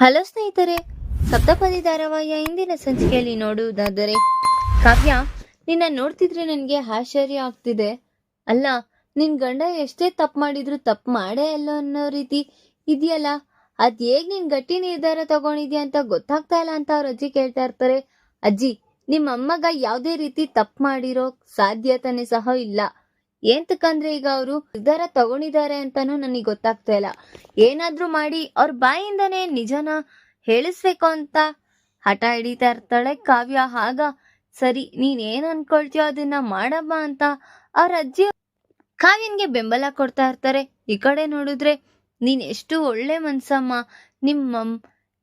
Hello ಸ್ನೇಹಿತರೆ, ಸಪ್ತಪದಿ ಧಾರಾವಾಹಿಯ ಇಂದಿನ ಸಂಚಿಕೆಯಲ್ಲಿ ನೋಡುವುದಾದರೆ, ಕಾವ್ಯ, ನಿನ್ನ ನೋಡ್ತಿದ್ರೆ ನನಗೆ ಆಶ್ಚರ್ಯ ಆಗ್ತಿದೆ. ಅಲ್ಲ, ನಿನ್ ಗಂಡ ಎಷ್ಟೇ ತಪ್ಪು ಮಾಡಿದ್ರು ತಪ್ಪು ಮಾಡೇ ಅಲ್ಲ ಅನ್ನೋ ರೀತಿ ಇದೆಯಲ್ಲ? ಅದ್ ಹೇಗ್ ನೀನ್ ಗಟ್ಟಿ ನಿರ್ಧಾರ ತಗೊಂಡಿದ್ಯಾ ಅಂತ ಗೊತ್ತಾಗ್ತಾ ಇಲ್ಲ ಅಂತ ಅವ್ರ ಅಜ್ಜಿ ಕೇಳ್ತಾ ಇರ್ತಾರೆ. ಅಜ್ಜಿ ನಿಮ್ಮ ಅಮ್ಮಗ ಯಾವುದೇ ರೀತಿ ತಪ್ಪು ಮಾಡಿರೋ ಸಾಧ್ಯತೆನೆ ಸಹ ಇಲ್ಲ. ಏಂತಕ್ಕಂದ್ರೆ ಈಗ ಅವರು ನಿರ್ಧಾರ ತಗೊಂಡಿದ್ದಾರೆ ಅಂತಾನು ನನಗೆ ಗೊತ್ತಾಗ್ತಾ ಇಲ್ಲ. ಏನಾದ್ರೂ ಮಾಡಿ ಅವ್ರ ಬಾಯಿಂದನೇ ನಿಜನ ಹೇಳಿಸ್ಬೇಕು ಅಂತ ಹಠ ಹಿಡಿತಾ ಇರ್ತಾಳೆ ಕಾವ್ಯ. ಆಗ ಸರಿ ನೀನ್ ಏನ್ ಅನ್ಕೊಳ್ತೀಯೋ ಅದನ್ನ ಮಾಡಮ್ಮ ಅಂತ ಅವ್ರ ಅಜ್ಜಿ ಕಾವ್ಯನ್ಗೆ ಬೆಂಬಲ ಕೊಡ್ತಾ ಇರ್ತಾರೆ. ಈ ಕಡೆ ನೋಡಿದ್ರೆ, ನೀನ್ ಎಷ್ಟು ಒಳ್ಳೆ ಮನ್ಸಮ್ಮ. ನಿಮ್ಮ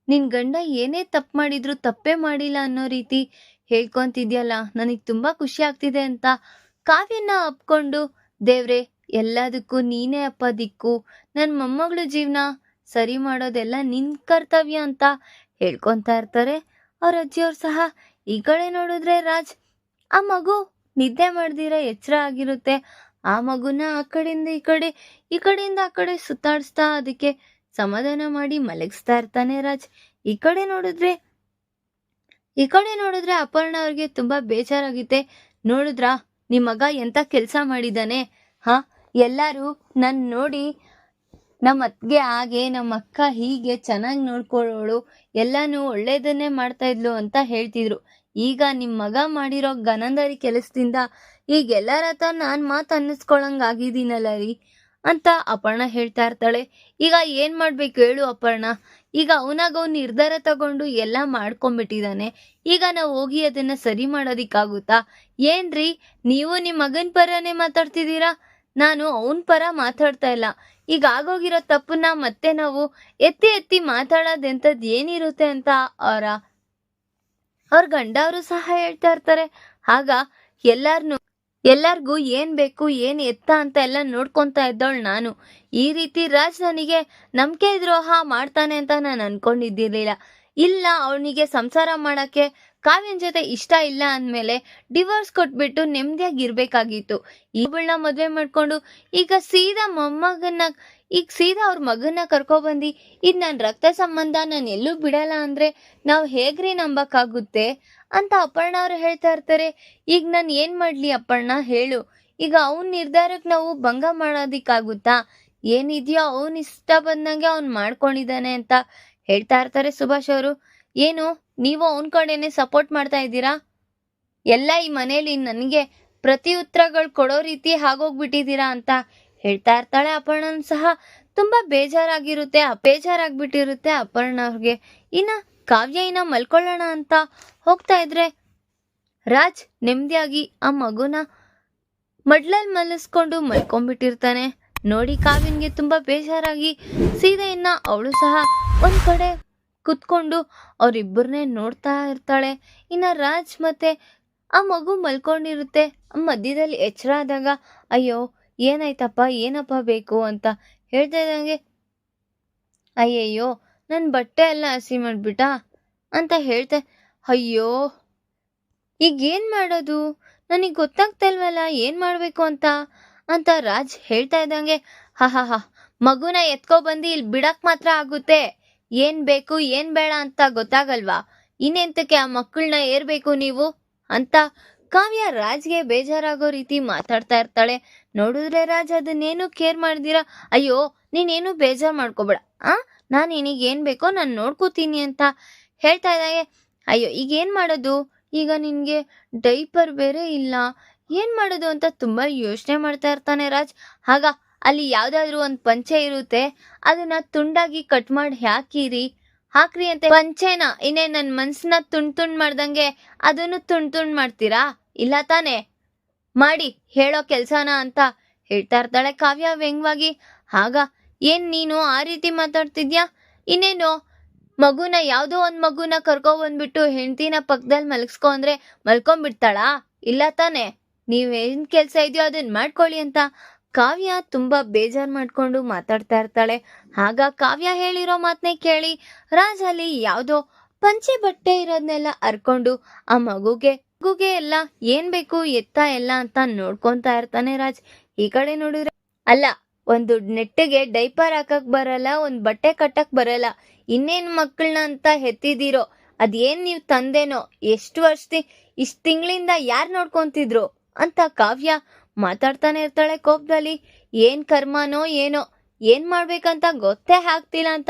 ನಿನ್ ಗಂಡ ಏನೇ ತಪ್ಪು ಮಾಡಿದ್ರು ತಪ್ಪೇ ಮಾಡಿಲ್ಲ ಅನ್ನೋ ರೀತಿ ಹೇಳ್ಕೊಂತಿದ್ಯಲ್ಲ. ನನಗ್ ತುಂಬಾ ಖುಷಿ ಆಗ್ತಿದೆ ಅಂತ ಕಾವ್ಯನ ಅಪ್ಕೊಂಡು, ದೇವ್ರೆ, ಎಲ್ಲದಕ್ಕೂ ನೀನೇ ಅಪ್ಪ ದಿಕ್ಕು. ನನ್ನ ಮೊಮ್ಮಗಳ ಜೀವನ ಸರಿ ಮಾಡೋದೆಲ್ಲ ನಿನ್ ಕರ್ತವ್ಯ ಅಂತ ಹೇಳ್ಕೊತಾ ಇರ್ತಾರೆ. ಅವ್ರ ಅಜ್ಜಿಯವ್ರು ಸಹ ಈ ಕಡೆ ನೋಡಿದ್ರೆ ರಾಜ್, ಆ ಮಗು ನಿದ್ದೆ ಮಾಡ್ದಿರ ಎಚ್ಚರ ಆಗಿರುತ್ತೆ. ಆ ಮಗುನ ಆ ಕಡೆಯಿಂದ ಈ ಕಡೆ, ಈ ಕಡೆಯಿಂದ ಆ ಕಡೆ ಸುತ್ತಾಡಿಸ್ತಾ ಅದಕ್ಕೆ ಸಮಾಧಾನ ಮಾಡಿ ಮಲಗಿಸ್ತಾ ಇರ್ತಾನೆ ರಾಜ್. ಈ ಕಡೆ ನೋಡಿದ್ರೆ, ಈ ಕಡೆ ನೋಡಿದ್ರೆ ಅಪರ್ಣ ಅವ್ರಿಗೆ ತುಂಬಾ ಬೇಜಾರಾಗುತ್ತೆ. ನೋಡಿದ್ರಾ? ನಿಮ್ ಮಗ ಎಂತ ಕೆಲಸ ಮಾಡಿದ್ದಾನೆ ಹಾ, ಎಲ್ಲರೂ ನನ್ನ ನೋಡಿ ನಮ್ಮ ಅತ್ತಿಗೆ ಹಾಗೆ ನಮ್ಮ ಅಕ್ಕ ಹೀಗೆ ಚೆನ್ನಾಗಿ ನೋಡ್ಕೊಳ್ಳೋಳು, ಎಲ್ಲಾನು ಒಳ್ಳೇದನ್ನೇ ಮಾಡ್ತಾ ಇದ್ಲು ಅಂತ ಹೇಳ್ತಿದ್ರು. ಈಗ ನಿಮ್ ಮಗ ಮಾಡಿರೋ ಗನಂದರಿ ಕೆಲಸದಿಂದ ಈಗ ಎಲ್ಲರ ಹತ್ರ ನಾನ್ ಮಾತು ಅನ್ನಿಸ್ಕೊಳಂಗ್ ಆಗಿದ್ದೀನಲ್ಲ ರೀ. ಅಂತ ಅಪರ್ಣ ಹೇಳ್ತಾ ಇರ್ತಾಳೆ. ಈಗ ಏನ್ ಮಾಡ್ಬೇಕು ಹೇಳು ಅಪರ್ಣ. ಈಗ ಅವನಾಗ ಅವ್ನು ನಿರ್ಧಾರ ತಗೊಂಡು ಎಲ್ಲ ಮಾಡ್ಕೊಂಡ್ಬಿಟ್ಟಿದ್ದಾನೆ ಈಗ ನಾವು ಹೋಗಿ ಅದನ್ನ ಸರಿ ಮಾಡೋದಿಕ್ಕಾಗುತ್ತಾ? ಏನ್ರಿ, ನೀವು ನಿಮ್ ಮಗನ್ ಪರನೇ ಮಾತಾಡ್ತಿದ್ದೀರಾ? ನಾನು ಅವನ್ ಪರ ಮಾತಾಡ್ತಾ ಇಲ್ಲ. ಈಗ ಆಗೋಗಿರೋ ತಪ್ಪನ್ನ ಮತ್ತೆ ನಾವು ಎತ್ತಿ ಎತ್ತಿ ಮಾತಾಡೋದೆಂಥದ್ದು ಏನಿರುತ್ತೆ ಅಂತ ಅವರ ಅವ್ರ ಗಂಡ ಅವರು ಸಹ ಹೇಳ್ತಾ ಇರ್ತಾರೆ. ಆಗ ಎಲ್ಲಾರ್ನು ಎಲ್ಲಾರ್ಗೂ ಏನ್ ಬೇಕು, ಏನ್ ಎತ್ತ ಅಂತ ಎಲ್ಲ ನೋಡ್ಕೊಂತಾ ಇದ್ದವಳು ನಾನು. ಈ ರೀತಿ ರಾಜ್ ನನಗೆ ನಂಬಿಕೆ ದ್ರೋಹ ಮಾಡ್ತಾನೆ ಅಂತ ನಾನು ಅನ್ಕೊಂಡಿದ್ದಿರ್ಲಿಲ್ಲ. ಇಲ್ಲ, ಅವನಿಗೆ ಸಂಸಾರ ಮಾಡಕ್ಕೆ ಕಾವ್ಯನ್ ಜೊತೆ ಇಷ್ಟ ಇಲ್ಲ ಅಂದ್ಮೇಲೆ ಡಿವೋರ್ಸ್ ಕೊಟ್ಬಿಟ್ಟು ನೆಮ್ಮದಿಯಾಗಿ ಇರ್ಬೇಕಾಗಿತ್ತು. ಇವಳನ್ನ ಮದ್ವೆ ಮಾಡ್ಕೊಂಡು ಈಗ ಸೀದಾ ಮೊಮ್ಮಗನ್ನ, ಈಗ ಸೀದಾ ಅವ್ರ ಮಗನ್ನ ಕರ್ಕೊಬಂದು, ಇದು ನನ್ನ ರಕ್ತ ಸಂಬಂಧ ನಾನು ಎಲ್ಲೂ ಬಿಡಲ್ಲ ಅಂದ್ರೆ ನಾವು ಹೇಗ್ರಿ ನಂಬಕ್ಕಾಗುತ್ತೆ? ಅಂತ ಅಪರ್ಣ ಅವ್ರು ಹೇಳ್ತಾ ಇರ್ತಾರೆ. ಈಗ ನಾನು ಏನ್ ಮಾಡ್ಲಿ ಅಪ್ಪಣ್ಣ? ಹೇಳು. ಈಗ ಅವನ್ ನಿರ್ಧಾರಕ್ಕೆ ನಾವು ಭಂಗ ಮಾಡೋದಿಕ್ಕಾಗುತ್ತಾ? ಏನಿದೆಯೋ ಅವನ್ ಇಷ್ಟ ಬಂದಂಗೆ ಅವ್ನ್ ಮಾಡ್ಕೊಂಡಿದ್ದಾನೆ ಅಂತ ಹೇಳ್ತಾ ಇರ್ತಾರೆ ಸುಭಾಷ್ ಅವರು. ಏನು, ನೀವು ಅವನ ಕಡೆನೆ ಸಪೋರ್ಟ್ ಮಾಡ್ತಾ ಇದ್ದೀರಾ? ಎಲ್ಲ ಈ ಮನೇಲಿ ನನಗೆ ಪ್ರತಿ ಉತ್ತರಗಳು ಕೊಡೋ ರೀತಿ ಹಾಗೋಗ್ಬಿಟ್ಟಿದ್ದೀರಾ ಅಂತ ಹೇಳ್ತಾ ಇರ್ತಾಳೆ ಅಪರ್ಣನ್ ಸಹ. ತುಂಬಾ ಬೇಜಾರಾಗಿರುತ್ತೆ ಬೇಜಾರಾಗ್ಬಿಟ್ಟಿರುತ್ತೆ ಅಪರ್ಣ ಅವ್ರಿಗೆ. ಇನ್ನ ಕಾವ್ಯ ಇನ್ನ ಮಲ್ಕೊಳ್ಳೋಣ ಅಂತ ಹೋಗ್ತಾ ಇದ್ರೆ ರಾಜ್ ನೆಮ್ಮದಿಯಾಗಿ ಆ ಮಗುನ ಮಡ್ಲಲ್ಲಿ ಮಲಸ್ಕೊಂಡು ಮಲ್ಕೊಂಡ್ಬಿಟ್ಟಿರ್ತಾನೆ. ನೋಡಿ ಕಾವ್ಯನ್ಗೆ ತುಂಬಾ ಬೇಜಾರಾಗಿ ಸೀದಾ ಅವಳು ಸಹ ಒಂದ್ ಕಡೆ ಕುತ್ಕೊಂಡು ಅವ್ರಿಬ್ಬರನ್ನೇ ನೋಡ್ತಾ ಇರ್ತಾಳೆ. ಇನ್ನ ರಾಜ್ ಮತ್ತೆ ಆ ಮಗು ಮಲ್ಕೊಂಡಿರುತ್ತೆ. ಮಧ್ಯದಲ್ಲಿ ಎಚ್ಚರ ಆದಾಗ, ಅಯ್ಯೋ, ಏನಾಯ್ತಪ್ಪ? ಏನಪ್ಪ ಬೇಕು? ಅಂತ ಹೇಳ್ತಾ ಇದ್ದಂಗೆ, ಅಯ್ಯಯ್ಯೋ ನನ್ನ ಬಟ್ಟೆ ಎಲ್ಲ ಹಸಿ ಮಾಡಿಬಿಟ್ಟ ಅಂತ ಹೇಳ್ತೆ. ಅಯ್ಯೋ, ಈಗ ಏನ್ ಮಾಡೋದು? ನನಗೆ ಗೊತ್ತಾಗ್ತಲ್ವಲ್ಲ ಏನು ಮಾಡ್ಬೇಕು ಅಂತ? ಅಂತ ರಾಜ್ ಹೇಳ್ತಾ ಇದ್ದಂಗೆ, ಹ ಹ ಹ, ಮಗುನ ಎತ್ಕೊ ಬಂದು ಇಲ್ಲಿ ಬಿಡಕ್ ಮಾತ್ರ ಆಗುತ್ತೆ. ಏನ್ ಬೇಕು, ಏನ್ ಬೇಡ ಅಂತ ಗೊತ್ತಾಗಲ್ವಾ? ಇನ್ನೆಂತಕ್ಕೆ ಆ ಮಕ್ಕಳನ್ನ ಏರ್ಬೇಕು ನೀವು? ಅಂತ ಕಾವ್ಯ ರಾಜ್ಗೆ ಬೇಜಾರಾಗೋ ರೀತಿ ಮಾತಾಡ್ತಾ ಇರ್ತಾಳೆ. ನೋಡಿದ್ರೆ ರಾಜ್, ಅದನ್ನೇನು ಕೇರ್ ಮಾಡ್ದಿರಾ? ಅಯ್ಯೋ, ನೀನೇನು ಬೇಜಾರ್ ಮಾಡ್ಕೋಬೇಡ, ಆ? ನಾನು ನಿನಗೇನು ಏನ್ ಬೇಕೋ ನಾನು ನೋಡ್ಕೋತೀನಿ ಅಂತ ಹೇಳ್ತಾ ಇದ್ದಾಗೆ. ಅಯ್ಯೋ, ಈಗ ಏನ್ ಮಾಡೋದು? ಈಗ ನಿನಗೆ ಡೈಪರ್ ಬೇರೆ ಇಲ್ಲ. ಏನ್ ಮಾಡೋದು ಅಂತ ತುಂಬಾ ಯೋಚನೆ ಮಾಡ್ತಾ ಇರ್ತಾನೆ ರಾಜ್. ಆಗ ಅಲ್ಲಿ ಯಾವ್ದಾದ್ರು ಒಂದ್ ಪಂಚೆ ಇರುತ್ತೆ. ಅದನ್ನ ತುಂಡಾಗಿ ಕಟ್ ಮಾಡಿ ಹಾಕಿರಿ. ಹಾಕ್ರಿ ಅಂತ. ಪಂಚೆನ, ಇನ್ನೇ ನನ್ ಮನ್ಸನ್ನ ತುಂಡ್ ತುಂಡ್ ಮಾಡ್ದಂಗೆ ಅದನ್ನು ತುಂಡ್ ತುಂಡ್ ಮಾಡ್ತೀರಾ? ಇಲ್ಲ ತಾನೇ? ಮಾಡಿ, ಹೇಳೋ ಕೆಲ್ಸನ ಅಂತ ಹೇಳ್ತಾ ಇರ್ತಾಳೆ ಕಾವ್ಯ ವ್ಯಂಗ್ಯವಾಗಿ ಆಗ ಏನ್ ನೀನು ಆ ರೀತಿ ಮಾತಾಡ್ತಿದ್ಯಾ? ಇನ್ನೇನು? ಮಗುನ ಯಾವುದೋ ಒಂದು ಮಗುನ ಕರ್ಕೊ ಬಂದ್ಬಿಟ್ಟು ಹೆಂಡ್ತಿನ ಪಕ್ಕದಲ್ಲಿ ಮಲಗಿಸ್ಕೊ ಅಂದ್ರೆ ಮಲ್ಕೊಂಡ್ಬಿಡ್ತಾಳಾ? ಇಲ್ಲ ತಾನೇ. ನೀವೇನ್ ಕೆಲಸ ಇದೆಯೋ ಅದನ್ನ ಮಾಡ್ಕೊಳ್ಳಿ ಅಂತ. ಕಾವ್ಯ ತುಂಬಾ ಬೇಜಾರ್ ಮಾಡ್ಕೊಂಡು ಮಾತಾಡ್ತಾ ಇರ್ತಾಳೆ. ಆಗ ಕಾವ್ಯ ಹೇಳಿರೋ ಮಾತನ್ನೇ ಕೇಳಿ ರಾಜ್ ಅಲ್ಲಿ ಯಾವುದೋ ಪಂಚೆ ಬಟ್ಟೆ ಇರೋದ್ನೆಲ್ಲ ಅರ್ಕೊಂಡು ಆ ಮಗುಗೆ ಮಗುಗೆ ಎಲ್ಲ ಏನ್ ಬೇಕು ಎತ್ತ ಎಲ್ಲ ಅಂತ ನೋಡ್ಕೊಂತಾ ಇರ್ತಾನೆ ರಾಜ್. ಈ ಕಡೆ ನೋಡಿದ್ರೆ ಅಲ್ಲ ಒಂದು ನೆಟ್ಟಿಗೆ ಡೈಪರ್ ಹಾಕಕ್ ಬರಲ್ಲ, ಒಂದ್ ಬಟ್ಟೆ ಕಟ್ಟಕ್ ಬರಲ್ಲ. ಇನ್ನೇನ್ ಮಕ್ಕಳನ್ನ ಅಂತ ಹೆತ್ತಿದಿರೋ ಅದೇನ್ ನೀವ್ ತಂದೇನೋ? ಎಷ್ಟು ವರ್ಷದಿ ಇಷ್ಟ್ ತಿಂಗಳಿಂದ ಯಾರ್ ನೋಡ್ಕೊಂತಿದ್ರು? ಅಂತ ಕಾವ್ಯ ಮಾತಾಡ್ತಾನೆ ಇರ್ತಾಳೆ ಕೋಪದಲ್ಲಿ. ಏನ್ ಕರ್ಮನೋ, ಏನೋ, ಏನ್ ಮಾಡ್ಬೇಕಂತ ಗೊತ್ತೇ ಆಗ್ತಿಲ್ಲ ಅಂತ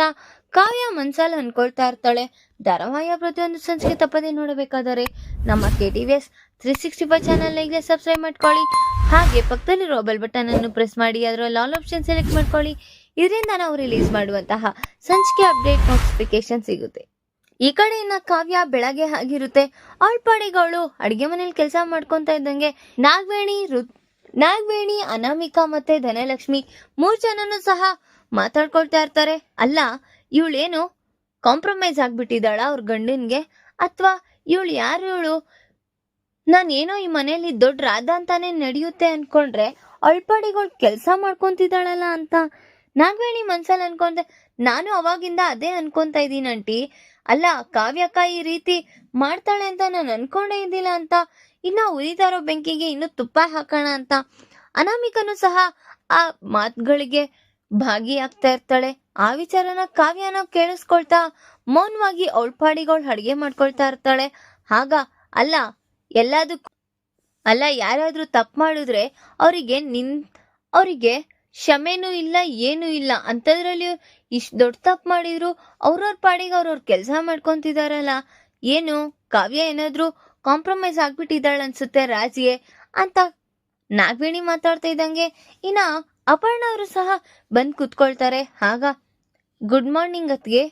ಕಾವ್ಯ ಮನ್ಸಲ್ಲಿ ಅನ್ಕೊಳ್ತಾ ಇರ್ತಾಳೆ. ಧಾರಾವಾಹಿಯ ಪ್ರತಿಯೊಂದು ಸಂಚಿಕೆ ತಪ್ಪದೆ ನೋಡಬೇಕಾದರೆ ನಮ್ಮ K T V S three sixty five channel subscribe ಮಾಡ್ಕೊಳ್ಳಿ. ಹಾಗೆ ಪಕ್ಕದಲ್ಲಿರೋ ಬೆಲ್ ಬಟನ್ ಅನ್ನು ಪ್ರೆಸ್ ಮಾಡಿ, ಅದರಲ್ಲಿ ಆಲ್ ಆಪ್ಷನ್ ಸೆಲೆಕ್ಟ್ ಮಾಡ್ಕೊಳ್ಳಿ. ಇದರಿಂದ ನಾವು ರಿಲೀಸ್ ಮಾಡುವಂತಹ ಸಂಚಿಕೆ ಅಪ್ಡೇಟ್ ನೋಟಿಫಿಕೇಶನ್ ಸಿಗುತ್ತೆ. ಈ ಕಡೆ ಇನ್ನ ಕಾವ್ಯ ಬೆಳಗ್ಗೆ ಆಗಿರುತ್ತೆ. ಆಳ್ಪಾಡಿಗಳು ಅಡಿಗೆ ಮನೇಲಿ ಕೆಲಸ ಮಾಡ್ಕೊಂತ ಇದ್ದಂಗೆ ನಾಗವೇಣಿ, ರು, ನಾಗವೇಣಿ, ಅನಾಮಿಕಾ ಮತ್ತೆ ಧನಲಕ್ಷ್ಮಿ ಮೂರ್ ಜನನು ಸಹ ಮಾತಾಡ್ಕೊಳ್ತಾ ಇರ್ತಾರೆ. ಅಲ್ಲ ಇವಳೇನು ಕಾಂಪ್ರಮೈಸ್ ಆಗ್ಬಿಟ್ಟಿದ್ದಾಳ ಅವ್ರ ಗಂಡನ್ಗೆ? ಅಥವಾ ಇವಳು ಯಾರು ಇವಳು? ನಾನೇನೋ ಈ ಮನೆಯಲ್ಲಿ ದೊಡ್ಡ ರಾಧ ಅಂತಾನೆ ನಡೆಯುತ್ತೆ ಅನ್ಕೊಂಡ್ರೆ ಅಳ್ಪಾಡಿಗಳು ಕೆಲಸ ಮಾಡ್ಕೊಂತಿದ್ದಾಳಲ್ಲ ಅಂತ. ನಾಗವೇಣಿ ಮನ್ಸಲ್ಲಿ ಅನ್ಕೊಂಡೆ ನಾನು ಅವಾಗಿಂದ ಅದೇ ಅನ್ಕೊಂತ ಇದ್ದೀನಿ ಅಂಟಿ ಅಲ್ಲ ಕಾವ್ಯಕ್ಕ ಈ ರೀತಿ ಮಾಡ್ತಾಳೆ ಅಂತ ನಾನು ಅನ್ಕೊಂಡೇ ಇದ್ದಿಲ್ಲ ಅಂತ. ಇನ್ನ ಉರಿತಾ ಇರೋ ಬೆಂಕಿಗೆ ಇನ್ನು ತುಪ್ಪ ಹಾಕೋಣ ಅಂತ. ಅನಾಮಿಕನು ಸಹ ಆ ಮಾತುಗಳಿಗೆ ಭಾಗಿಯಾಗ್ತಾ ಇರ್ತಾಳೆ. ಆ ವಿಚಾರನ ಕಾವ್ಯನ ಕೇಳಿಸ್ಕೊಳ್ತಾ ಮೌನವಾಗಿ ಅವಳ್ಪಾಡಿಗಳು ಅಡ್ಗೆ ಮಾಡ್ಕೊಳ್ತಾ ಇರ್ತಾಳೆ. ಆಗ ಅಲ್ಲ, ಎಲ್ಲದಕ್ಕೂ ಅಲ್ಲ, ಯಾರಾದ್ರೂ ತಪ್ಪು ಮಾಡಿದ್ರೆ ಅವರಿಗೆ ನಿನ್, ಅವರಿಗೆ ಕ್ಷಮೆನೂ ಇಲ್ಲ, ಏನೂ ಇಲ್ಲ. ಅಂಥದ್ರಲ್ಲಿ ಇಷ್ಟು ದೊಡ್ಡ ತಪ್ಪು ಮಾಡಿದ್ರು ಅವ್ರವ್ರ ಪಾಡಿಗೆ ಅವ್ರವ್ರ ಕೆಲಸ ಮಾಡ್ಕೊಂತಿದಾರಲ್ಲ. ಏನು, ಕಾವ್ಯ ಏನಾದ್ರೂ ಕಾಂಪ್ರಮೈಸ್ ಆಗ್ಬಿಟ್ಟಿದ್ದಾಳೆ ಅನ್ಸುತ್ತೆ ಅಂತ ನಾಗವೇಣಿ ಮಾತಾಡ್ತಾ ಇದ್ದಂಗೆ ಇನ್ನ ಅಪರ್ಣ ಅವರು ಸಹ ಬಂದು ಕುತ್ಕೊಳ್ತಾರೆ. ಆಗ, ಗುಡ್ ಮಾರ್ನಿಂಗ್ ಅತ್ಗೆ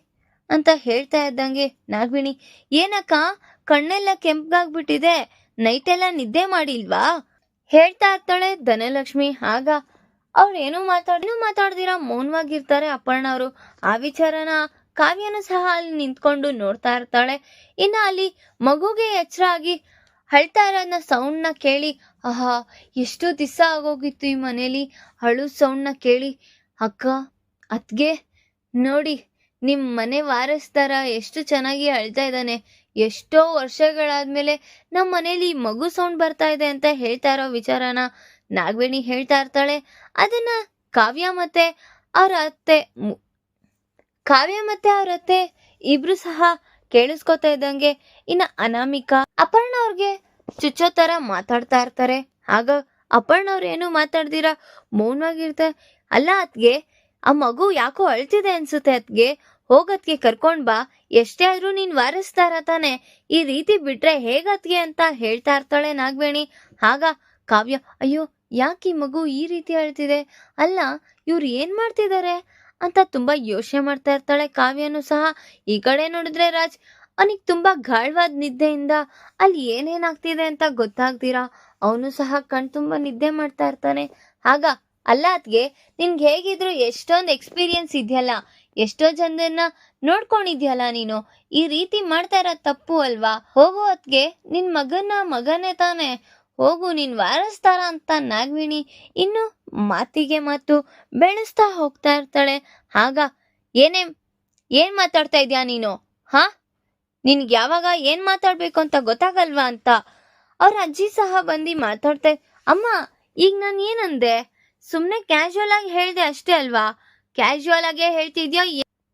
ಅಂತ ಹೇಳ್ತಾ ಇದ್ದಂಗೆ, ನಾಗವಿಣಿ, ಏನಕ್ಕ? ಕಣ್ಣೆಲ್ಲ ಕೆಂಪ್ಗಾಗ್ಬಿಟ್ಟಿದೆ. ನೈಟ್ ಎಲ್ಲ ನಿದ್ದೆ ಮಾಡಿಲ್ವಾ? ಹೇಳ್ತಾ ಇರ್ತಾಳೆ ಧನಲಕ್ಷ್ಮಿ. ಆಗ, ಅವ್ರು ಏನೂ ಮಾತಾಡ್ ಮಾತಾಡ್ದಿರ ಮಾತಾಡ್ದಿರಾ? ಮೌನವಾಗಿರ್ತಾರೆ ಅಪರ್ಣ ಅವರು. ಆ ವಿಚಾರನ ಕಾವ್ಯನು ಸಹ ಅಲ್ಲಿ ನಿಂತ್ಕೊಂಡು ನೋಡ್ತಾ ಇರ್ತಾಳೆ. ಇನ್ನ ಅಲ್ಲಿ ಮಗುಗೆ ಎಚ್ಚರ ಆಗಿ ಅಳ್ತಾ ಇರೋದನ್ನ ಸೌಂಡ್ನ ಕೇಳಿ ಆಹಾ, ಎಷ್ಟು ದಿವಸ ಆಗೋಗಿತ್ತು ಈ ಮನೇಲಿ. ಹಳು ಸೌಂಡ್ನ ಕೇಳಿ, ಅಕ್ಕ ಅತ್ಗೆ ನೋಡಿ ನಿಮ್ಮ ಮನೆ ವಾರಸ್ತಾರ ಎಷ್ಟು ಚೆನ್ನಾಗಿ ಅಳ್ತಾ ಇದ್ದಾನೆ. ಎಷ್ಟೋ ವರ್ಷಗಳಾದ್ಮೇಲೆ ನಮ್ಮ ಮನೇಲಿ ಮಗು ಸೌಂಡ್ ಬರ್ತಾ ಇದೆ ಅಂತ ಹೇಳ್ತಾ ಇರೋ ವಿಚಾರನ ನಾಗವೇಣಿ ಹೇಳ್ತಾ ಇರ್ತಾಳೆ. ಅದನ್ನ ಕಾವ್ಯ ಮತ್ತೆ ಅವ್ರ ಅತ್ತೆ ಕಾವ್ಯ ಮತ್ತೆ ಅವ್ರ ಅತ್ತೆ ಇಬ್ರು ಸಹ ಕೇಳಿಸ್ಕೊತಾ ಇದ್ದಂಗೆ ಇನ್ನ ಅನಾಮಿಕಾ, ಅಪರ್ಣ ಅವ್ರಿಗೆ ಚುಚ್ಚೋ ಥರ ಮಾತಾಡ್ತಾ ಇರ್ತಾರೆ. ಆಗ ಅಪರ್ಣವ್ರು ಏನು ಮಾತಾಡ್ದಿರ? ಮೌನವಾಗಿರ್ತಾರೆ ಅಲ್ಲ ಅತ್ಗೆ, ಆ ಮಗು ಯಾಕೋ ಅಳ್ತಿದೆ ಅನ್ಸುತ್ತೆ ಅತ್ಗೆ. ಹೋಗತ್ಗೆ ಕರ್ಕೊಂಡ್ ಬಾ. ಎಷ್ಟೇ ಆದ್ರೂ ನೀನ್ ವಾರಿಸ್ತಾರ ತಾನೆ. ಈ ರೀತಿ ಬಿಟ್ರೆ ಹೇಗತ್ಗೆ ಅಂತ ಹೇಳ್ತಾ ಇರ್ತಾಳೆ ನಾಗವೇಣಿ. ಆಗ ಕಾವ್ಯ, ಅಯ್ಯೋ, ಯಾಕೆ ಈ ಮಗು ಈ ರೀತಿ ಅಳ್ತಿದೆ? ಅಲ್ಲ, ಇವ್ರು ಏನ್ ಮಾಡ್ತಿದ್ದಾರೆ ಅಂತ ತುಂಬಾ ಯೋಚನೆ ಮಾಡ್ತಾ ಇರ್ತಾಳೆ ಕಾವ್ಯನು ಸಹ. ಈ ಕಡೆ ನೋಡಿದ್ರೆ ರಾಜ್ ಅವನಿಗೆ ತುಂಬಾ ಗಾಢವಾದ ನಿದ್ದೆಯಿಂದ ಅಲ್ಲಿ ಏನೇನಾಗ್ತಿದೆ ಅಂತ ಗೊತ್ತಾಗ್ತೀರಾ ಅವನು ಸಹ ಕಣ್ ತುಂಬಾ ನಿದ್ದೆ ಮಾಡ್ತಾ ಇರ್ತಾನೆ. ಆಗ ಅಲ್ಲಾತ್ಗೆ ನಿನ್ಗೆ ಹೇಗಿದ್ರು ಎಷ್ಟೊಂದು ಎಕ್ಸ್ಪೀರಿಯನ್ಸ್ ಇದೆಯಲ್ಲ, ಎಷ್ಟೋ ಜನರನ್ನ ನೋಡ್ಕೊಂಡಿದ್ಯಲ್ಲ ನೀನು, ಈ ರೀತಿ ಮಾಡ್ತಾ ಇರೋ ತಪ್ಪು ಅಲ್ವಾ? ಹೋಗೋ ಅತ್ಗೆ ನಿನ್ ಮಗನ ಮಗನೇ ತಾನೆ. ಹೋಗು, ನೀನ್ ವಾರಸ್ತಾರ ಅಂತ ನಾಗ್ವಿಣಿ ಇನ್ನು ಮಾತಿಗೆ ಮಾತು ಬೆಳೆಸ್ತಾ ಹೋಗ್ತಾ ಇರ್ತಾಳೆ. ಆಗ ಏನೇ, ಏನ್ ಮಾತಾಡ್ತಾ ಇದ್ಯಾ ನೀನು, ಹಾ? ನಿನ್ಗೆ ಯಾವಾಗ ಏನ್ ಮಾತಾಡ್ಬೇಕು ಅಂತ ಗೊತ್ತಾಗಲ್ವಾ ಅಂತ. ಅವ್ರ ಅಜ್ಜಿ ಸಹ ಬಂದು ಮಾತಾಡ್ತಾ, ಅಮ್ಮ, ಈಗ ನಾನು ಏನಂದೆ? ಸುಮ್ನೆ ಕ್ಯಾಶುವಲ್ ಆಗಿ ಹೇಳ್ದೆ ಅಷ್ಟೇ ಅಲ್ವಾ? ಕ್ಯಾಶುವಲ್ ಆಗೇ ಹೇಳ್ತಿದ್ಯೋ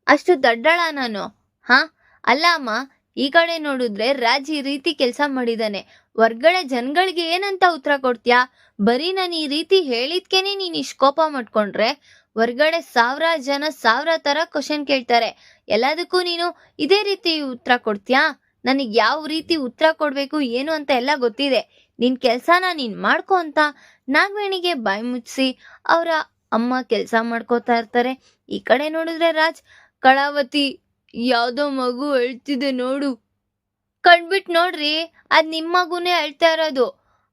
ಅಷ್ಟು ದಡ್ಡಳ ನಾನು. ಹಾ? ಅಲ್ಲ ಅಮ್ಮ, ಈ ಕಡೆ ನೋಡಿದ್ರೆ ರಾಜ್ ಈ ರೀತಿ ಕೆಲಸ ಮಾಡಿದಾನೆ. ಹೊರ್ಗಡೆ ಜನಗಳಿಗೆ ಏನಂತ ಉತ್ತರ ಕೊಡ್ತೀಯಾ? ಬರೀ ನಾನು ಈ ರೀತಿ ಹೇಳಿದ್ಕೇನೆ ನೀನು ಇಷ್ಟು ಕೋಪ ಮಾಡ್ಕೊಂಡ್ರೆ? ಹೊರ್ಗಡೆ ಸಾವಿರ ಜನ ಸಾವಿರ ತರ ಕ್ವಶನ್ ಕೇಳ್ತಾರೆ. ಎಲ್ಲದಕ್ಕೂ ನೀನು ಇದೇ ರೀತಿ ಉತ್ತರ ಕೊಡ್ತೀಯಾ? ನನಗೆ ಯಾವ ರೀತಿ ಉತ್ತರ ಕೊಡಬೇಕು, ಏನು ಅಂತ ಎಲ್ಲ ಗೊತ್ತಿದೆ. ನಿನ್ ಕೆಲ್ಸನ ನೀನ್ ಮಾಡ್ಕೊ ಅಂತ ನಾಗವೇಣಿಗೆ ಬಾಯಿ ಮುಚ್ಚಿಸಿ ಅವರ ಅಮ್ಮ ಕೆಲಸ ಮಾಡ್ಕೋತಾ ಇರ್ತಾರೆ. ಈ ಕಡೆ ನೋಡಿದ್ರೆ ರಾಜ್, ಕಳಾವತಿ ಯಾವುದೋ ಮಗು ಅಳ್ತಿದೆ ನೋಡು. ಕಣ್ಬಿಟ್ ನೋಡ್ರಿ, ಅದು ನಿಮ್ ಮಗುನೇ ಅಳ್ತಾ ಇರೋದು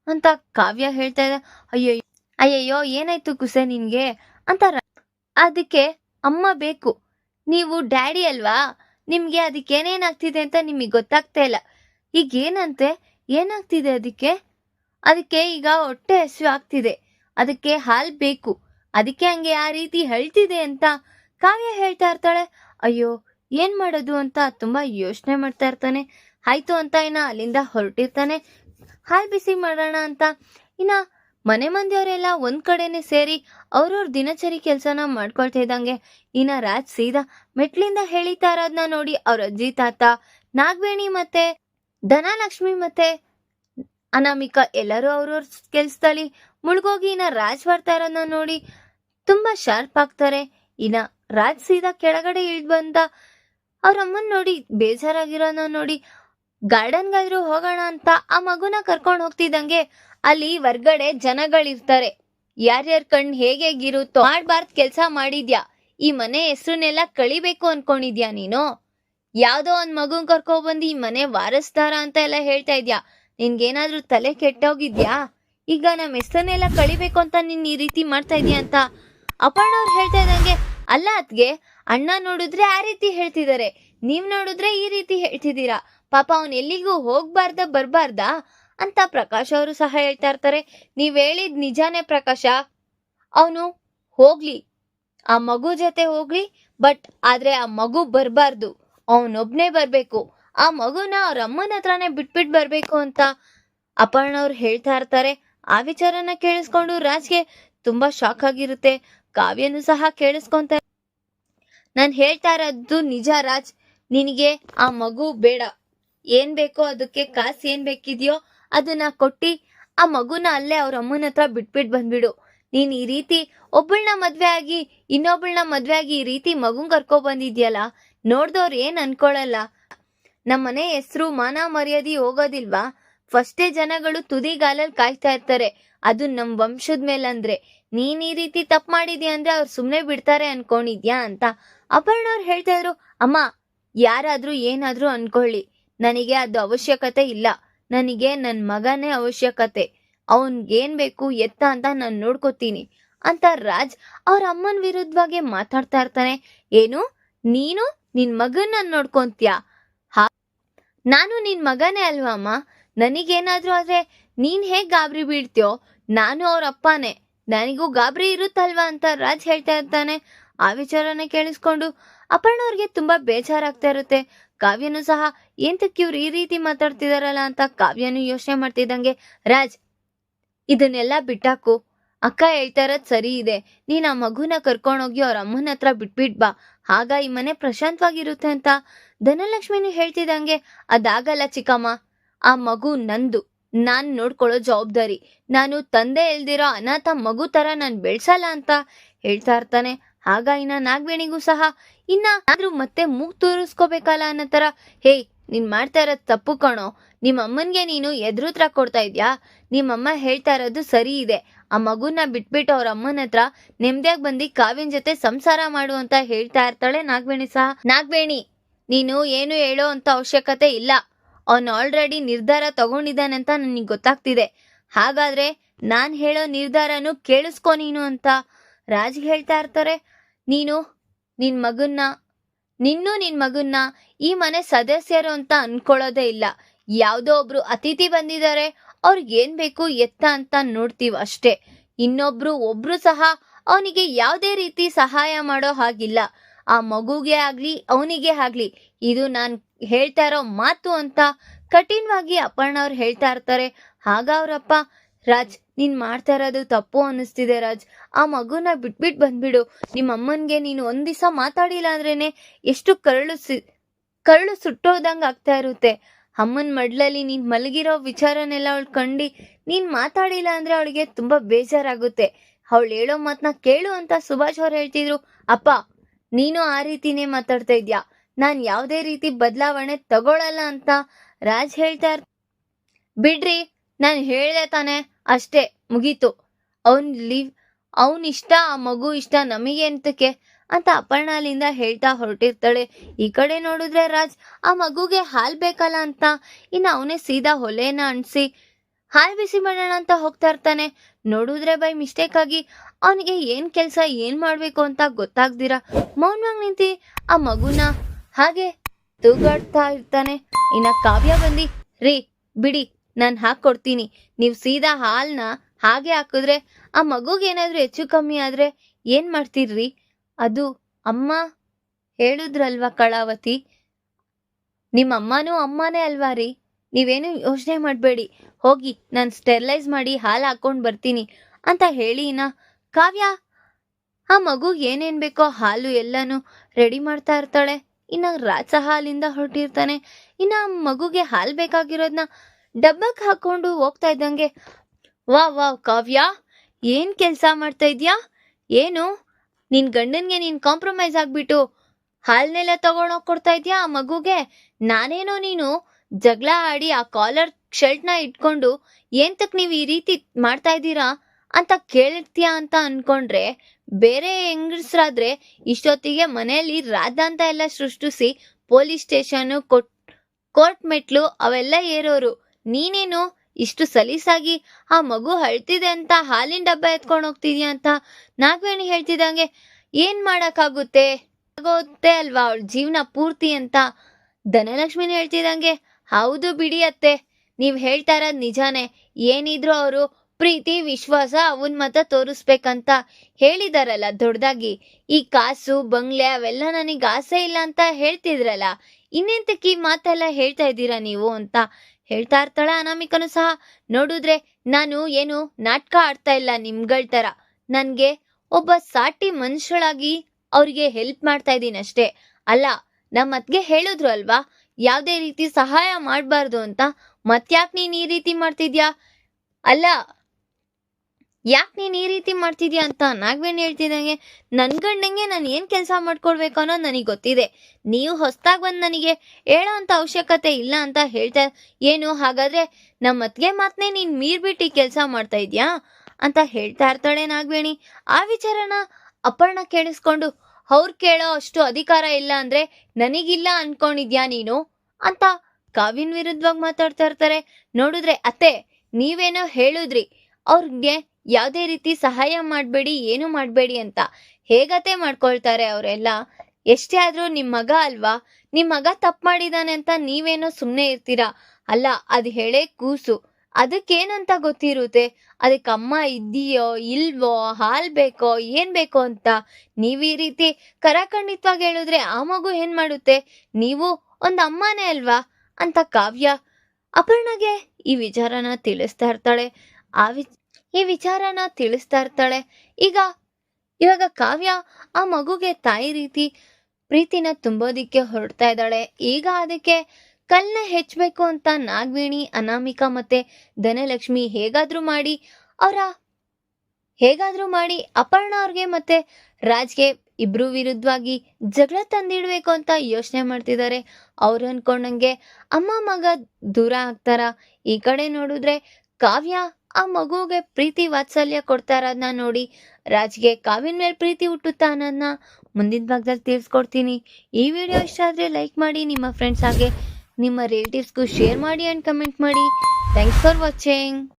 ಅಂತ ಕಾವ್ಯ ಹೇಳ್ತಾ ಇದ್ದ. ಅಯ್ಯೋ ಅಯ್ಯಯ್ಯೋ, ಏನಾಯ್ತು ಕುಸೆ ನಿನ್ಗೆ? ಅಂತ ಅದಕ್ಕೆ ಅಮ್ಮ ಬೇಕು. ನೀವು ಡ್ಯಾಡಿ ಅಲ್ವಾ? ನಿಮ್ಗೆ ಅದಕ್ಕೆ ಏನೇನಾಗ್ತಿದೆ ಅಂತ ನಿಮಗೆ ಗೊತ್ತಾಗ್ತಾ ಇಲ್ಲ. ಈಗ ಏನಂತೆ? ಏನಾಗ್ತಿದೆ ಅದಕ್ಕೆ? ಅದಕ್ಕೆ ಈಗ ಹೊಟ್ಟೆ ಹಸಿವು ಆಗ್ತಿದೆ. ಅದಕ್ಕೆ ಹಾಲ್ ಬೇಕು. ಅದಕ್ಕೆ ಹಂಗೆ ಆ ರೀತಿ ಹೇಳ್ತಿದೆ ಅಂತ ಕಾವ್ಯ ಹೇಳ್ತಾ ಇರ್ತಾಳೆ. ಅಯ್ಯೋ, ಏನ್ ಮಾಡೋದು ಅಂತ ತುಂಬಾ ಯೋಚನೆ ಮಾಡ್ತಾ ಇರ್ತಾನೆ. ಆಯ್ತು ಅಂತ ಇನ್ನ ಅಲ್ಲಿಂದ ಹೊರಟಿರ್ತಾನೆ. ಹಾಲ್ ಬಿಸಿ ಮಾಡೋಣ ಅಂತ. ಇನ್ನ ಮನೆ ಮಂದಿಯವರೆಲ್ಲ ಒಂದ್ ಕಡೆನೆ ಸೇರಿ ಅವ್ರವ್ರ ದಿನಚರಿ ಕೆಲಸನ ಮಾಡ್ಕೊಳ್ತಾ ಇದ್ದಂಗೆ. ಇನ್ನ ರಾಜ್ ಸೀದಾ ಮೆಟ್ಲಿಂದ ಹೇಳಿತಾ ಇರೋದ್ನ ನೋಡಿ ಅವ್ರ ಅಜ್ಜಿ, ತಾತ, ನಾಗವೇಣಿ ಮತ್ತೆ ಧನಲಕ್ಷ್ಮಿ ಮತ್ತೆ ಅನಾಮಿಕಾ ಎಲ್ಲರೂ ಅವ್ರವ್ರ ಕೆಲ್ಸದಲ್ಲಿ ಮುಳುಗೋಗಿ ಇನ್ನ ರಾಜ್ ಬರ್ತಾ ಇರೋದನ್ನ ನೋಡಿ ತುಂಬಾ ಶಾರ್ಪ್ ಆಗ್ತಾರೆ. ಇನ್ನ ರಾಜ್ ಸೀದಾ ಕೆಳಗಡೆ ಇಳಿದ್ ಬಂದ ಅವ್ರ ಅಮ್ಮನ್ ನೋಡಿ ಬೇಜಾರಾಗಿರೋನ ನೋಡಿ, ಗಾರ್ಡನ್ಗಾದ್ರೂ ಹೋಗೋಣ ಅಂತ ಆ ಮಗುನ ಕರ್ಕೊಂಡು ಹೋಗ್ತಿದ್ದಂಗೆ ಅಲ್ಲಿ ಹೊರ್ಗಡೆ ಜನಗಳಿರ್ತಾರೆ. ಯಾರ್ಯಾರ ಹೇಗೆ ಹೇಗಿರುತ್ತೋ ಕೆಲಸ ಕೆಲ್ಸ ಮಾಡಿದ್ಯಾ? ಈ ಮನೆ ಹೆಸ್ರನ್ನೆಲ್ಲ ಕಳಿಬೇಕು ಅನ್ಕೊಂಡಿದ್ಯಾ ನೀನು? ಯಾವ್ದೋ ಒಂದ್ ಮಗುನ್ ಕರ್ಕೊಬಂದು ಈ ಮನೆ ವಾರಸ್ದಾರ ಅಂತ ಎಲ್ಲ ಹೇಳ್ತಾ ಇದ್ಯಾ? ನಿನ್ಗೇನಾದ್ರೂ ತಲೆ ಕೆಟ್ಟೋಗಿದ್ಯಾ? ಈಗ ನಮ್ಮ ಹೆಸರನ್ನೆಲ್ಲ ಕಳಿಬೇಕು ಅಂತ ನೀನ್ ಈ ರೀತಿ ಮಾಡ್ತಾ ಇದೀಯ ಅಂತ ಅಪರ್ಣ ಅವ್ರು ಹೇಳ್ತಾ ಇದ್ದಂಗೆ, ಅಲ್ಲ ಅದ್ಗೆ ಅಣ್ಣ ನೋಡಿದ್ರೆ ಆ ರೀತಿ ಹೇಳ್ತಿದ್ದಾರೆ ನೀವ್ ನೋಡಿದ್ರೆ ಈ ರೀತಿ ಹೇಳ್ತಿದ್ದೀರಾ ಪಾಪ ಅವ್ನ್ ಎಲ್ಲಿಗೂ ಹೋಗ್ಬಾರ್ದ ಬರ್ಬಾರ್ದಾ? ಅಂತ ಪ್ರಕಾಶ್ ಅವರು ಸಹ ಹೇಳ್ತಾ ಇರ್ತಾರೆ. ನೀವ್ ಹೇಳಿದ್ ನಿಜಾನೇ ಪ್ರಕಾಶ. ಅವನು ಹೋಗ್ಲಿ. ಆ ಮಗು ಜೊತೆ ಹೋಗ್ಲಿ, ಬಟ್ ಆದ್ರೆ ಆ ಮಗು ಬರ್ಬಾರ್ದು. ಅವನೊಬ್ನೇ ಬರ್ಬೇಕು. ಆ ಮಗುನ ಅವ್ರ ಅಮ್ಮನ ಹತ್ರನೇ ಬಿಟ್ಬಿಟ್ ಬರ್ಬೇಕು ಅಂತ ಅಪರ್ಣ ಅವ್ರು ಹೇಳ್ತಾ ಇರ್ತಾರೆ. ಆ ವಿಚಾರನ ಕೇಳಿಸ್ಕೊಂಡು ರಾಜ್ಗೆ ತುಂಬಾ ಶಾಕ್ ಆಗಿರುತ್ತೆ. ಕಾವ್ಯನು ಸಹ ಕೇಳಿಸ್ಕೊಂತ ನಾನ್ ಹೇಳ್ತಾ ಇರೋದು ನಿಜ ರಾಜ್. ನಿನಗೆ ಆ ಮಗು ಬೇಡ. ಏನ್ ಬೇಕೋ ಅದಕ್ಕೆ ಕಾಸು ಏನ್ ಬೇಕಿದ್ಯೋ ಅದನ್ನ ಕೊಟ್ಟಿ ಆ ಮಗುನ ಅಲ್ಲೇ ಅವ್ರ ಅಮ್ಮನ ಹತ್ರ ಬಿಟ್ಬಿಟ್ ಬಂದ್ಬಿಡು. ನೀನ್ ಈ ರೀತಿ ಒಬ್ಬಳನ್ನ ಮದ್ವೆ ಆಗಿ ಇನ್ನೊಬ್ಬಳನ್ನ ಮದ್ವೆ ಆಗಿ ಈ ರೀತಿ ಮಗುನ್ ಕರ್ಕೊ ಬಂದಿದ್ಯಲ್ಲ, ನೋಡ್ದವ್ರು ಏನ್ ಅನ್ಕೊಳಲ್ಲ? ನಮ್ಮನೆ ಹೆಸರು ಮಾನ ಮರ್ಯಾದೆ ಹೋಗೋದಿಲ್ವಾ? ಫಸ್ಟೇ ಜನಗಳು ತುದಿಗಾಲಲ್ಲಿ ಕಾಯ್ತಾ ಇರ್ತಾರೆ. ಅದು ನಮ್ ವಂಶದ ಮೇಲಂದ್ರೆ. ನೀನ್ ಈ ರೀತಿ ತಪ್ಪು ಮಾಡಿದ್ಯಾ ಅಂದ್ರೆ ಅವ್ರು ಸುಮ್ನೆ ಬಿಡ್ತಾರೆ ಅನ್ಕೊಂಡಿದ್ಯಾ ಅಂತ. ಅಪರ್ಣ ಅವ್ರು ಹೇಳ್ತಾ ಇದ್ರು, ಅಮ್ಮ, ಯಾರಾದ್ರೂ ಏನಾದ್ರೂ ಅನ್ಕೊಳ್ಳಿ. ನನಗೆ ಅದು ಅವಶ್ಯಕತೆ ಇಲ್ಲ. ನನಗೆ ನನ್ನ ಮಗನೇ ಅವಶ್ಯಕತೆ. ಅವನ್ಗೇನ್ ಬೇಕು ಎತ್ತ ಅಂತ ನಾನು ನೋಡ್ಕೋತೀನಿ. ಅಂತ ರಾಜ್ ಅವ್ರ ಅಮ್ಮನ ವಿರುದ್ಧವಾಗಿ ಮಾತಾಡ್ತಾ ಇರ್ತಾನೆ. ಏನು? ನೀನು ನಿನ್ ಮಗನ್ನ ನೋಡ್ಕೊತೀಯಾ? ಹಾ? ನಾನು ನಿನ್ ಮಗನೇ ಅಲ್ವಾ ಅಮ್ಮ? ನನಗೇನಾದ್ರೂ ಆದ್ರೆ ನೀನ್ ಹೇಗ್ ಗಾಬರಿ ಬೀಳ್ತೀಯೋ? ನಾನು ಅವ್ರ ಅಪ್ಪನೇ. ನನಗೂ ಗಾಬರಿ ಇರುತ್ತಲ್ವಾ ಅಂತ ರಾಜ್ ಹೇಳ್ತಾ ಇರ್ತಾನೆ. ಆ ವಿಚಾರನ ಕೇಳಿಸ್ಕೊಂಡು ಅಪರ್ಣ ಅವ್ರಿಗೆ ತುಂಬಾ ಬೇಜಾರಾಗ್ತಾ ಇರುತ್ತೆ. ಕಾವ್ಯನು ಸಹ ಎಂತಕ್ಕೆ ಇವ್ರು ಈ ರೀತಿ ಮಾತಾಡ್ತಿದಾರಲ್ಲ ಅಂತ ಕಾವ್ಯನು ಯೋಚನೆ ಮಾಡ್ತಿದ್ದಂಗೆ, ರಾಜ್, ಇದನ್ನೆಲ್ಲ ಬಿಟ್ಟಾಕು. ಅಕ್ಕ ಹೇಳ್ತಾ ಇರೋದ್ ಸರಿ ಇದೆ. ನೀನ್ ಆ ಮಗುನ ಕರ್ಕೊಂಡೋಗಿ ಅವ್ರ ಅಮ್ಮನ ಹತ್ರ ಬಿಟ್ಬಿಟ್ ಬಾ. ಆಗ ಈ ಮನೆ ಪ್ರಶಾಂತವಾಗಿರುತ್ತೆ ಅಂತ ಧನಲಕ್ಷ್ಮಿನೂ ಹೇಳ್ತಿದ್ದಂಗೆ, ಅದಾಗಲ್ಲ ಚಿಕ್ಕಮ್ಮ. ಆ ಮಗು ನಂದು. ನಾನ್ ನೋಡ್ಕೊಳ್ಳೋ ಜವಾಬ್ದಾರಿ. ನಾನು ತಂದೆ ಇಲ್ದಿರೋ ಅನಾಥ ಮಗು ತರ ನಾನ್ ಬೆಳ್ಸಲ್ಲ ಅಂತ ಹೇಳ್ತಾ ಇರ್ತಾನೆ. ಆಗ ಇನ್ನ ನಾಗವೇಣಿಗೂ ಸಹ ಇನ್ನ ಆದ್ರೂ ಮತ್ತೆ ಮೂಗ್ ತೋರಿಸ್ಕೋಬೇಕಲ್ಲ ಅನ್ನೋ ತರ, ಹೇ, ನೀನ್ ಮಾಡ್ತಾ ಇರೋದು ತಪ್ಪು ಕಣೋ. ನಿಮ್ಮ ಅಮ್ಮನ್ಗೆ ನೀನು ಎದುರುತ್ರ ಕೊಡ್ತಾ ಇದ್ಯಾ? ನಿಮ್ಮಮ್ಮ ಹೇಳ್ತಾ ಇರೋದು ಸರಿ ಇದೆ. ಆ ಮಗುನ ಬಿಟ್ಬಿಟ್ಟು ಅವ್ರ ಅಮ್ಮನ ಹತ್ರ ನೆಮ್ಮದಿಯಾಗಿ ಬಂದು ಕಾವ್ಯನ್ ಜೊತೆ ಸಂಸಾರ ಮಾಡು ಅಂತ ಹೇಳ್ತಾ ಇರ್ತಾಳೆ ನಾಗವೇಣಿ ಸಹ. ನಾಗವೇಣಿ, ನೀನು ಏನು ಹೇಳೋ ಅಂತ ಅವಶ್ಯಕತೆ ಇಲ್ಲ. ಅವನು ಆಲ್ರೆಡಿ ನಿರ್ಧಾರ ತಗೊಂಡಿದ್ದಾನೆ ಅಂತ ನನಗೆ ಗೊತ್ತಾಗ್ತಿದೆ. ಹಾಗಾದ್ರೆ ನಾನ್ ಹೇಳೋ ನಿರ್ಧಾರನು ಕೇಳಿಸ್ಕೊ ನೀನು ಅಂತ ರಾಜ್ ಹೇಳ್ತಾ ಇರ್ತಾರೆ. ನೀನು ನಿನ್ ಮಗನ್ನ, ನಿನ್ನೂ ನಿನ್ ಮಗನ್ನ ಈ ಮನೆ ಸದಸ್ಯರು ಅಂತ ಅನ್ಕೊಳ್ಳೋದೇ ಇಲ್ಲ. ಯಾವ್ದೋ ಒಬ್ರು ಅತಿಥಿ ಬಂದಿದ್ದಾರೆ, ಅವ್ರಿಗೆ ಏನ್ ಬೇಕು ಎತ್ತ ಅಂತ ನೋಡ್ತೀವಿ ಅಷ್ಟೇ. ಇನ್ನೊಬ್ರು, ಒಬ್ರು ಸಹ ಅವನಿಗೆ ಯಾವುದೇ ರೀತಿ ಸಹಾಯ ಮಾಡೋ ಹಾಗಿಲ್ಲ. ಆ ಮಗುಗೆ ಆಗ್ಲಿ, ಅವನಿಗೆ ಆಗ್ಲಿ, ಇದು ನಾನ್ ಹೇಳ್ತಾ ಇರೋ ಮಾತು ಅಂತ ಕಠಿಣವಾಗಿ ಅಪರ್ಣ ಅವ್ರು ಹೇಳ್ತಾ ಇರ್ತಾರೆ. ಹಾಗ ಅವ್ರಪ್ಪ ರಾಜ್, ನೀನ್ ಮಾಡ್ತಾ ಇರೋದು ತಪ್ಪು ಅನಿಸ್ತಿದೆ ರಾಜ್. ಆ ಮಗುನ ಬಿಟ್ಬಿಟ್ ಬಂದ್ಬಿಡು. ನಿಮ್ಮ ಅಮ್ಮನ್ಗೆ ನೀನು ಒಂದ್ ದಿವಸ ಮಾತಾಡಿಲ್ಲ ಅಂದ್ರೇನೆ ಎಷ್ಟು ಕರಳು ಕರಳು ಸುಟ್ಟೋದಂಗ್ ಆಗ್ತಾ ಇರುತ್ತೆ. ಅಮ್ಮನ್ ಮಡ್ಲಲ್ಲಿ ನೀನ್ ಮಲಗಿರೋ ವಿಚಾರನೆಲ್ಲ ಅವಳು ಕಂಡಿ ನೀನ್ ಮಾತಾಡಿಲ್ಲ ಅಂದ್ರೆ ಅವಳಿಗೆ ತುಂಬಾ ಬೇಜಾರಾಗುತ್ತೆ. ಅವಳು ಹೇಳೋ ಮಾತನ್ನ ಕೇಳು ಅಂತ ಸುಭಾಷ್ ಅವ್ರು ಹೇಳ್ತಿದ್ರು. ಅಪ್ಪ, ನೀನು ಆ ರೀತಿನೇ ಮಾತಾಡ್ತಾ ಇದ್ಯಾ? ನಾನ್ ಯಾವ್ದೇ ರೀತಿ ಬದಲಾವಣೆ ತಗೊಳಲ್ಲ ಅಂತ ರಾಜ್ ಹೇಳ್ತಾ ಇರ್, ಬಿಡ್ರಿ, ನಾನ್ ಹೇಳ್ದೆ ತಾನೆ. ಅಷ್ಟೇ, ಮುಗೀತು. ಅವನ್ ಲೀವ್ ಅವನ್ ಇಷ್ಟ ಆ ಮಗು ಇಷ್ಟ ನಮಗೆ ಎಂತಕ್ಕೆ? ಅಂತ ಅಪರ್ಣಾಲಿಂದ ಹೇಳ್ತಾ ಹೊರಟಿರ್ತಾಳೆ. ಈ ಕಡೆ ನೋಡಿದ್ರೆ ರಾಜ್, ಆ ಮಗುಗೆ ಹಾಲು ಬೇಕಲ್ಲ ಅಂತ. ಇನ್ನು ಅವನೇ ಸೀದಾ ಹೊಲೆನ ಅಣಿಸಿ, ಹಾಲು ಬಿಸಿ ಮಾಡೋಣ ಅಂತ ಹೋಗ್ತಾ ಇರ್ತಾನೆ. ನೋಡಿದ್ರೆ ಬೈ ಮಿಸ್ಟೇಕ್ ಆಗಿ, ಅವನಿಗೆ ಏನ್ ಕೆಲಸ, ಏನ್ ಮಾಡಬೇಕು ಅಂತ ಗೊತ್ತಾಗ್ದಿರ? ಮೌನವಾಗಿ ನಿಂತಿ, ಆ ಮಗುನ ಹಾಗೆ ತೂಗಾಡ್ತಾ ಇರ್ತಾನೆ. ಇನ್ನು ಕಾವ್ಯ ಬಂದಿ, ರೀ, ಬಿಡಿ. ನಾನ್ ಹಾಕ್ಕೊಡ್ತೀನಿ ನೀವು ಸೀದಾ ಹಾಲನ್ನ ಹಾಗೆ ಹಾಕಿದ್ರೆ ಆ ಮಗುಗೆ ಏನಾದ್ರೂ ಹೆಚ್ಚು ಕಮ್ಮಿ ಆದ್ರೆ ಏನು ಮಾಡ್ತೀರ್ರಿ ಅದು ಅಮ್ಮ ಹೇಳಿದ್ರಲ್ವಾ ಕಳಾವತಿ? ನಿಮ್ಮ ಅಮ್ಮನೂ ಅಮ್ಮನೇ ಅಲ್ವಾ ರೀ? ನೀವೇನು ಯೋಚನೆ ಮಾಡಬೇಡಿ. ಹೋಗಿ ನಾನು ಸ್ಟೆರ್ಲೈಸ್ ಮಾಡಿ ಹಾಲು ಹಾಕೊಂಡು ಬರ್ತೀನಿ ಅಂತ ಹೇಳಿ ಇನ್ನ ಕಾವ್ಯ ಆ ಮಗುಗೆ ಏನೇನು ಬೇಕೋ ಹಾಲು ಎಲ್ಲನೂ ರೆಡಿ ಮಾಡ್ತಾ ಇರ್ತಾಳೆ. ಇನ್ನು ರಾಜ ಹಾಲಿಂದ ಹೊರಟಿರ್ತಾನೆ. ಇನ್ನು ಆ ಮಗುಗೆ ಹಾಲು ಬೇಕಾಗಿರೋದನ್ನ ಡಬ್ಬಕ್ಕೆ ಹಾಕೊಂಡು ಹೋಗ್ತಾ ಇದ್ದಂಗೆ, ವಾ ವಾವ್ ಕಾವ್ಯ, ಏನು ಕೆಲಸ ಮಾಡ್ತಾ ಇದ್ಯಾ? ಏನು? ನಿನ್ ಗಂಡನ್ಗೆ ನೀನ್ ಕಾಂಪ್ರಮೈಸ್ ಆಗ್ಬಿಟ್ಟು ಹಾಲ್ನೆಲ್ಲ ತಗೊಂಡೋಗ್ ಕೊಡ್ತಾ ಇದ್ಯಾ ಆ ಮಗುಗೆ? ನಾನೇನೋ ನೀನು ಜಗಳ ಆಡಿ ಆ ಕಾಲರ್ ಶರ್ಟ್ನ ಇಟ್ಕೊಂಡು ಏಂತಕ್ ನೀವು ಈ ರೀತಿ ಮಾಡ್ತಾ ಇದ್ದೀರಾ ಅಂತ ಕೇಳಿರ್ತೀಯ ಅಂತ ಅನ್ಕೊಂಡ್ರೆ, ಬೇರೆ ಹೆಂಗಸ್ರಾದ್ರೆ ಇಷ್ಟೊತ್ತಿಗೆ ಮನೆಯಲ್ಲಿ ರಾಧಾಂತ ಎಲ್ಲ ಸೃಷ್ಟಿಸಿ ಪೊಲೀಸ್ ಸ್ಟೇಷನ್ ಕೋರ್ಟ್ ಮೆಟ್ಲು ಅವೆಲ್ಲ ಏರೋರು. ನೀನೇನು ಇಷ್ಟು ಸಲೀಸಾಗಿ ಆ ಮಗು ಅಳ್ತಿದೆ ಅಂತ ಹಾಲಿನ ಡಬ್ಬ ಎತ್ಕೊಂಡು ಹೋಗ್ತಿದ್ಯಾ ಅಂತ ನಾಗವೇಣಿ ಹೇಳ್ತಿದ್ದಂಗೆ, ಏನ್ ಮಾಡಕ್ಕಾಗುತ್ತೆ? ಆಗೋತ್ತೆ ಅಲ್ವಾ ಅವಳ ಜೀವನ ಪೂರ್ತಿ ಅಂತ? ಧನಲಕ್ಷ್ಮಿನ ಹೇಳ್ತಿದ್ದಂಗೆ, ಹೌದು ಬಿಡಿ ಅತ್ತೆ, ನೀವ್ ಹೇಳ್ತಾ ಇರೋದ್ ನಿಜಾನೇ. ಏನಿದ್ರು ಅವರು ಪ್ರೀತಿ, ವಿಶ್ವಾಸ ಅವನ್ ಮತ ತೋರಿಸ್ಬೇಕಂತ ಹೇಳಿದಾರಲ್ಲ ದೊಡ್ಡದಾಗಿ ಈ ಕಾಸು, ಬಂಗ್ಲೆ ಅವೆಲ್ಲ ನನಗೆ ಆಸೆ ಇಲ್ಲ ಅಂತ ಹೇಳ್ತಿದ್ರಲ್ಲ. ಇನ್ನೆಂತಕ್ಕೆ ಈ ಮಾತೆಲ್ಲ ಹೇಳ್ತಾ ಇದ್ದೀರಾ ನೀವು? ಅಂತ ಹೇಳ್ತಾ ಇರ್ತಾಳೆ ಅನಾಮಿಕನು ಸಹ. ನೋಡಿದ್ರೆ ನಾನು ಏನು ನಾಟಕ ಆಡ್ತಾ ಇಲ್ಲ ನಿಮ್ಗಳ ತರ. ನನಗೆ ಒಬ್ಬ ಸಾಟಿ ಮನುಷ್ಯಳಾಗಿ ಅವ್ರಿಗೆ ಹೆಲ್ಪ್ ಮಾಡ್ತಾ ಇದ್ದೀನಿ ಅಷ್ಟೇ. ಅಲ್ಲ ನಮ್ಮ ಅತ್ಗೆ ಹೇಳಿದ್ರು ಅಲ್ವಾ? ಯಾವುದೇ ರೀತಿ ಸಹಾಯ ಮಾಡಬಾರ್ದು ಅಂತ. ಮತ್ಯಾಕ್ ನೀನು ಈ ರೀತಿ ಮಾಡ್ತಿದ್ಯಾ? ಅಲ್ಲ ಯಾಕೆ ನೀನು ಈ ರೀತಿ ಮಾಡ್ತಿದ್ಯಾ ಅಂತ ನಾಗವೇಣಿ ಹೇಳ್ತಿದ್ದಂಗೆ, ನನ್ ಗಂಡಂಗೆ ನಾನು ಏನು ಕೆಲಸ ಮಾಡ್ಕೊಡ್ಬೇಕು ಅನ್ನೋದು ನನಗೆ ಗೊತ್ತಿದೆ. ನೀವು ಹೊಸ್ದಾಗ್ ಬಂದು ನನಗೆ ಹೇಳೋ ಅಂತ ಅವಶ್ಯಕತೆ ಇಲ್ಲ ಅಂತ ಹೇಳ್ತಾ ಏನು? ಹಾಗಾದ್ರೆ ನಮ್ಮ ಅತ್ಗೆ ಮಾತನ್ನೇ ನೀನ್ ಮೀರ್ಬಿಟ್ಟು ಕೆಲಸ ಮಾಡ್ತಾ ಇದ್ಯಾ ಅಂತ ಹೇಳ್ತಾ ಇರ್ತಾಳೆ ನಾಗವೇಣಿ. ಆ ವಿಚಾರನ ಅಪರ್ಣ ಕೇಳಿಸ್ಕೊಂಡು, ಅವ್ರು ಕೇಳೋ ಅಷ್ಟು ಅಧಿಕಾರ ಇಲ್ಲ ಅಂದ್ರೆ ನನಗಿಲ್ಲ ಅನ್ಕೊಂಡಿದ್ಯಾ ನೀನು? ಅಂತ ಕಾವಿನ ವಿರುದ್ಧವಾಗಿ ಮಾತಾಡ್ತಾ ಇರ್ತಾರೆ. ನೋಡಿದ್ರೆ, ಅತ್ತೆ, ನೀವೇನೋ ಹೇಳಿದ್ರಿ. ಅವ್ರಿಗೆ ಯಾವುದೇ ರೀತಿ ಸಹಾಯ ಮಾಡಬೇಡಿ, ಏನು ಮಾಡಬೇಡಿ ಅಂತ ಹೇಗತೆ ಮಾಡ್ಕೊಳ್ತಾರೆ ಅವರೆಲ್ಲ? ಎಷ್ಟೇ ಆದ್ರೂ ನಿಮ್ ಮಗ ಅಲ್ವಾ? ನಿಮ್ ಮಗ ತಪ್ಪು ಮಾಡಿದಾನೆ ಅಂತ ನೀವೇನೋ ಸುಮ್ಮನೆ ಇರ್ತೀರಾ? ಅಲ್ಲ, ಅದು ಹೇಳೇ ಕೂಸು. ಅದಕ್ಕೇನಂತ ಗೊತ್ತಿರುತ್ತೆ? ಅದಕ್ಕೆ ಅಮ್ಮ ಇದೆಯೋ ಇಲ್ವೋ, ಹಾಲ್ ಬೇಕೋ, ಏನ್ ಬೇಕೋ ಅಂತ? ನೀವ್ ಈ ರೀತಿ ಕರಾಖಂಡಿತವಾಗಿ ಹೇಳಿದ್ರೆ ಆ ಮಗು ಏನ್ ಮಾಡುತ್ತೆ? ನೀವು ಒಂದ್ ಅಮ್ಮನೇ ಅಲ್ವಾ? ಅಂತ ಕಾವ್ಯ ಅಪರ್ಣಗೆ ಈ ವಿಚಾರನ ತಿಳಿಸ್ತಾ ಇರ್ತಾಳೆ. ಆ ವಿ ಈ ವಿಚಾರನ ತಿಳಿಸ್ತಾ ಇರ್ತಾಳೆ. ಈಗ, ಇವಾಗ ಕಾವ್ಯ ಆ ಮಗುಗೆ ತಾಯಿ ರೀತಿ ಪ್ರೀತಿನ ತುಂಬೋದಿಕ್ಕೆ ಹೊರಡ್ತಾ ಇದ್ದಾಳೆ. ಈಗ ಅದಕ್ಕೆ ಕಲ್ನ ಹೆಚ್ಚಬೇಕು ಅಂತ ನಾಗವೇಣಿ, ಅನಾಮಿಕಾ ಮತ್ತೆ ಧನಲಕ್ಷ್ಮಿ ಹೇಗಾದ್ರೂ ಮಾಡಿ, ಅವರ ಹೇಗಾದ್ರೂ ಮಾಡಿ ಅಪರ್ಣ ಅವ್ರಿಗೆ ಮತ್ತೆ ರಾಜ್ಗೆ ಇಬ್ರು ವಿರುದ್ಧವಾಗಿ ಜಗಳ ತಂದಿಡ್ಬೇಕು ಅಂತ ಯೋಚನೆ ಮಾಡ್ತಿದ್ದಾರೆ. ಅವ್ರು ಅನ್ಕೊಂಡಂಗೆ ಅಮ್ಮ ಮಗ ದೂರ ಆಗ್ತಾರ? ಈ ಕಡೆ ನೋಡಿದ್ರೆ ಕಾವ್ಯ ಆ ಮಗುಗೆ ಪ್ರೀತಿ ವಾತ್ಸಲ್ಯ ಕೊಡ್ತಾ ನೋಡಿ ರಾಜ್ಗೆ ಕಾವಿನ ಮೇಲೆ ಪ್ರೀತಿ ಹುಟ್ಟುತ್ತಾ ಅನ್ನೋದನ್ನ ಮುಂದಿನ ಭಾಗದಲ್ಲಿ ತಿಳಿಸ್ಕೊಡ್ತೀನಿ. ಈ ವಿಡಿಯೋ ಇಷ್ಟ ಆದರೆ ಲೈಕ್ ಮಾಡಿ, ನಿಮ್ಮ ಫ್ರೆಂಡ್ಸ್ ಹಾಗೆ ನಿಮ್ಮ ರಿಲೇಟಿವ್ಸ್ಗೂ ಶೇರ್ ಮಾಡಿ ಆ್ಯಂಡ್ ಕಮೆಂಟ್ ಮಾಡಿ. Thanks for watching